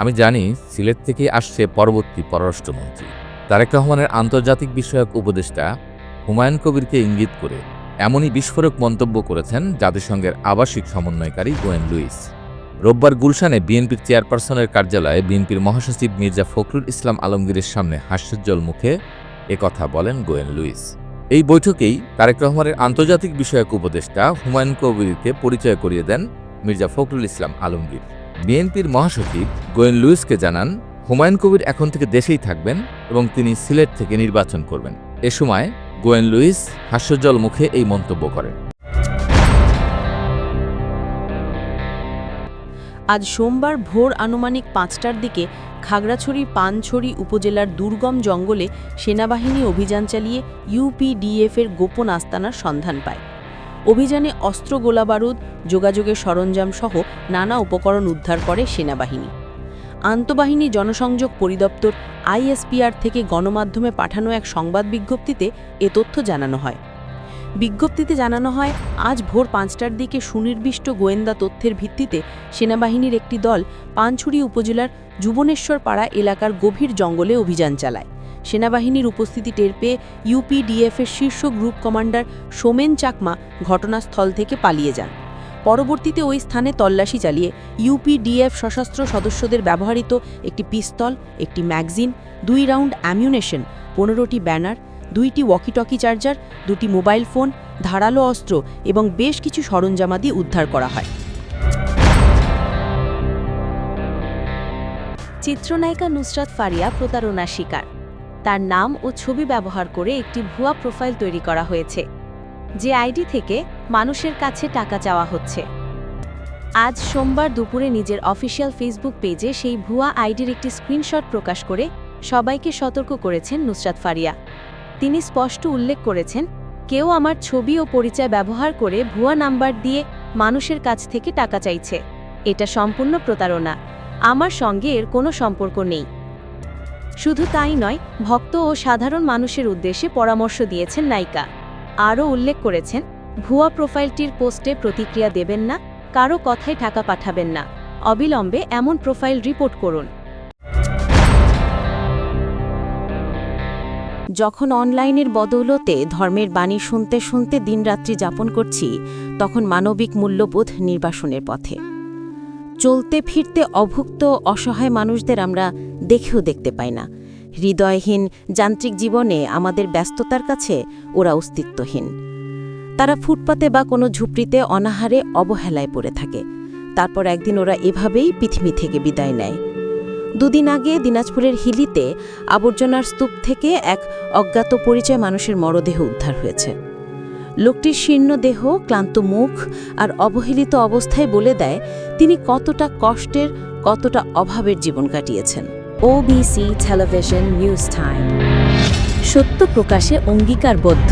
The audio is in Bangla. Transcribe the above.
আমি জানি সিলেট থেকে আসছে পরবর্তী পররাষ্ট্রমন্ত্রী। তারেক রহমানের আন্তর্জাতিক বিষয়ক উপদেষ্টা হুমায়ুন কবিরকে ইঙ্গিত করে এমনই বিস্ফোরক মন্তব্য করেছেন জাতিসংঘের আবাসিক সমন্বয়কারী গোয়েন লুইস। রোববার গুলশানে বিএনপির চেয়ারপারসনের কার্যালয়ে বিএনপির মহাসচিব মির্জা ফখরুল ইসলাম আলমগীরের সামনে হাস্যোজ্জ্বল মুখে একথা বলেন গোয়েন লুইস। এই বৈঠকেই তারেক রহমানের আন্তর্জাতিক বিষয়ক উপদেষ্টা হুমায়ুন কবিরকে পরিচয় করিয়ে দেন মির্জা ফখরুল ইসলাম আলমগীর। বিএনপির মহাসচিব গোয়েন লুইসকে জানান, হুমায়ুন কবির এখন থেকে দেশেই থাকবেন এবং তিনি সিলেট থেকে নির্বাচন করবেন। এ সময় গোয়েন লুইস হাস্যজ্জ্বল মুখে এই মন্তব্য করেন। আজ সোমবার ভোর আনুমানিক পাঁচটার দিকে খাগড়াছড়ি, পানছড়ি উপজেলার দুর্গম জঙ্গলে সেনাবাহিনী অভিযান চালিয়ে ইউপিডিএফের গোপন আস্তানার সন্ধান পায়। অভিযানে অস্ত্র গোলাবারুদ, যোগাযোগের সরঞ্জাম সহ নানা উপকরণ উদ্ধার করে সেনাবাহিনী। আন্তঃবাহিনী জনসংযোগ পরিদপ্তর আইএসপিআর থেকে গণমাধ্যমে পাঠানো এক সংবাদ বিজ্ঞপ্তিতে এ তথ্য জানানো হয়। বিজ্ঞপ্তিতে জানানো হয়, আজ ভোর পাঁচটার দিকে সুনির্দিষ্ট গোয়েন্দা তথ্যের ভিত্তিতে সেনাবাহিনীর একটি দল পানছড়ি উপজেলার যুবনেশ্বর পাড়া এলাকার গভীর জঙ্গলে অভিযান চালায়। সেনাবাহিনীর উপস্থিতি টের পেয়ে ইউপিডিএফের শীর্ষ গ্রুপ কমান্ডার সোমেন চাকমা ঘটনাস্থল থেকে পালিয়ে যান। পরবর্তীতে ওই স্থানে তল্লাশি চালিয়ে ইউপিডিএফ সশস্ত্র সদস্যদের ব্যবহৃত একটি পিস্তল, একটি ম্যাগজিন, দুই রাউন্ড অ্যামিউনেশন, পনেরোটি ব্যানার, দুইটি ওয়াকিটকি চার্জার, দুটি মোবাইল ফোন, ধারালো অস্ত্র এবং বেশ কিছু সরঞ্জামাদি উদ্ধার করা হয়। চিত্রনায়িকা নুসরাত ফারিয়া প্রতারণার শিকার। তার নাম ও ছবি ব্যবহার করে একটি ভুয়া প্রোফাইল তৈরি করা হয়েছে, যে আইডি থেকে মানুষের কাছে টাকা চাওয়া হচ্ছে। আজ সোমবার দুপুরে নিজের অফিসিয়াল ফেসবুক পেজে সেই ভুয়া আইডির একটি স্ক্রিনশট প্রকাশ করে সবাইকে সতর্ক করেছেন নুসরাত ফারিয়া। তিনি স্পষ্ট উল্লেখ করেছেন, কেউ আমার ছবি ও পরিচয় ব্যবহার করে ভুয়া নাম্বার দিয়ে মানুষের কাছ থেকে টাকা চাইছে। এটা সম্পূর্ণ প্রতারণা। আমার সঙ্গে এর কোনো সম্পর্ক নেই। শুধু তাই নয়, ভক্ত ও সাধারণ মানুষের উদ্দেশ্যে পরামর্শ দিয়েছেন নায়িকা। আরও উল্লেখ করেছেন, ভুয়া প্রোফাইলটির পোস্টে প্রতিক্রিয়া দেবেন না, কারও কথায় টাকা পাঠাবেন না। অবিলম্বে এমন প্রোফাইল রিপোর্ট করুন। যখন অনলাইনের বদৌলতে ধর্মের বাণী শুনতে শুনতে দিনরাত্রি যাপন করছি, তখন মানবিক মূল্যবোধ নির্বাসনের পথে। চলতে ফিরতে অভুক্ত অসহায় মানুষদের আমরা দেখেও দেখতে পাই না। হৃদয়হীন যান্ত্রিক জীবনে আমাদের ব্যস্ততার কাছে ওরা অস্তিত্বহীন। তারা ফুটপাতে বা কোনো ঝুপড়িতে অনাহারে অবহেলায় পড়ে থাকে। তারপর একদিন ওরা এভাবেই পৃথিবী থেকে বিদায় নেয়। দুদিন আগে দিনাজপুরের হিলিতে আবর্জনার স্তূপ থেকে এক অজ্ঞাত পরিচয় মানুষের মরদেহ উদ্ধার হয়েছে। লোকটির শীর্ণ দেহ, ক্লান্ত মুখ আর অবহেলিত অবস্থায় বলে দেয়, তিনি কতটা কষ্টের, কতটা অভাবের জীবন কাটিয়েছেন। ওবিসি টেলিভিশন নিউজ টাইম সত্য প্রকাশে অঙ্গীকারবদ্ধ।